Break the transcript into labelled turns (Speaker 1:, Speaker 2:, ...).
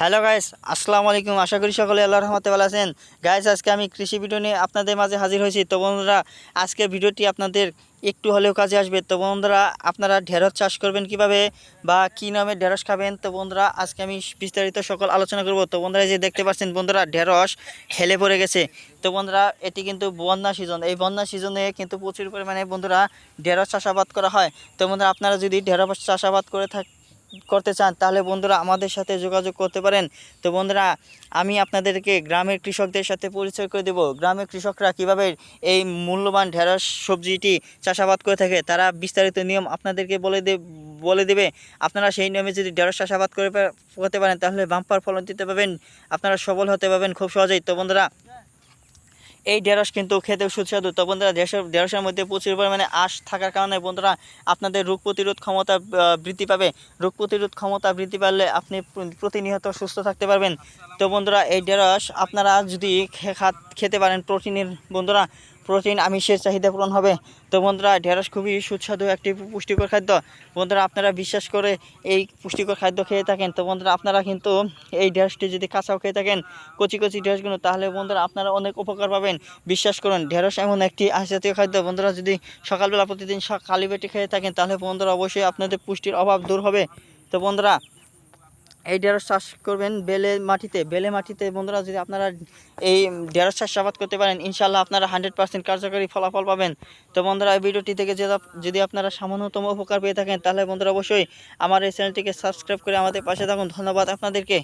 Speaker 1: Hello guys আসসালামু আলাইকুম আশা করি সকলে আল্লাহর রহমতে ভালো আছেন। গাইস আজকে আমি কৃষি ভিডিও নিয়ে আপনাদের মাঝে হাজির হয়েছি। তো বন্ধুরা, আজকে ভিডিওটি আপনাদের একটু হলেও কাজে আসবে। তো বন্ধুরা, আপনারা ঢেঁড়স চাষ করবেন কীভাবে বা কী নামে ঢেঁড়স খাবেন? তো বন্ধুরা, আজকে আমি বিস্তারিত সকল আলোচনা করব। তো বন্ধুরা যে দেখতে পাচ্ছেন বন্ধুরা, ঢেঁড়স হেলে পড়ে গেছে। তো বন্ধুরা, এটি কিন্তু বন্যা সিজন এই বন্যা সিজনে কিন্তু প্রচুর পরিমাণে বন্ধুরা ঢেঁড়স চাষাবাদ করা হয়। তো বন্ধুরা, আপনারা যদি ঢেঁড়স চাষাবাদ করে থাক করতে চান, তাহলে বন্ধুরা আমাদের সাথে যোগাযোগ করতে পারেন। তো বন্ধুরা, আমি আপনাদেরকে গ্রামের কৃষকদের সাথে পরিচয় করে দেব। গ্রামের কৃষকরা কীভাবে এই মূল্যবান ঢেঁড়স, সবজিটি চাষাবাদ করে থাকে, তারা বিস্তারিত নিয়ম আপনাদেরকে বলে দে, বলে দেবে। আপনারা সেই নিয়মে যদি ঢেঁড়স চাষাবাদ করে করতে পারেন, তাহলে বাম্পার ফলন দিতে পারবেন। আপনারা সবল হতে পারবেন খুব সহজেই। তো বন্ধুরা এই ঢেঁড়স কিন্তু খেতে সুস্বাদু। তো বন্ধুরা ঢেঁড়সের ঢেঁড়সের মধ্যে প্রচুর পরিমাণে আঁশ থাকার কারণে বন্ধুরা, আপনাদের রোগ প্রতিরোধ ক্ষমতা বৃদ্ধি পাবে। রোগ প্রতিরোধ ক্ষমতা বৃদ্ধি পারলে আপনি প্র- প্রতিনিয়ত সুস্থ থাকতে পারবেন। তো বন্ধুরা, এই ঢেঁড়স আপনারা যদি খেতে পারেন প্রোটিনের, বন্ধুরা প্রোটিন, আমিষের চাহিদা পূরণ হবে। তো বন্ধুরা, ঢেঁড়স খুবই সুস্বাদু একটি পুষ্টিকর খাদ্য। বন্ধুরা, আপনারা বিশ্বাস করে এই পুষ্টিকর খাদ্য খেয়ে থাকেন। তো বন্ধুরা, আপনারা কিন্তু এই ঢেঁড়সটি যদি কাঁচাও খেয়ে থাকেন, কচি কচি ঢেঁড়সগুলো, তাহলে বন্ধুরা আপনারা অনেক উপকার পাবেন। বিশ্বাস করুন, ঢেঁড়স এমন একটি আঁশ জাতীয় খাদ্য। বন্ধুরা, যদি সকালবেলা প্রতিদিন পেটে খেয়ে থাকেন, তাহলে বন্ধুরা অবশ্যই আপনাদের পুষ্টির অভাব দূর হবে। তো বন্ধুরা এই ঢেঁড়স চাষ করবেন বেলে মাটিতে বেলে মাটিতে বন্ধুরা যদি আপনারা এই ঢেঁড়স চাষাবাদ করতে পারেন ইনশাল্লাহ আপনারা হান্ড্রেড পার্সেন্ট কার্যকরী ফলাফল পাবেন। তো বন্ধুরা, এই ভিডিওটি থেকে যদি যদি আপনারা সামান্যতম উপকার পেয়ে থাকেন, তাহলে বন্ধুরা অবশ্যই আমার এই চ্যানেলটিকে সাবস্ক্রাইব করে আমাদের পাশে থাকুন। ধন্যবাদ আপনাদেরকে।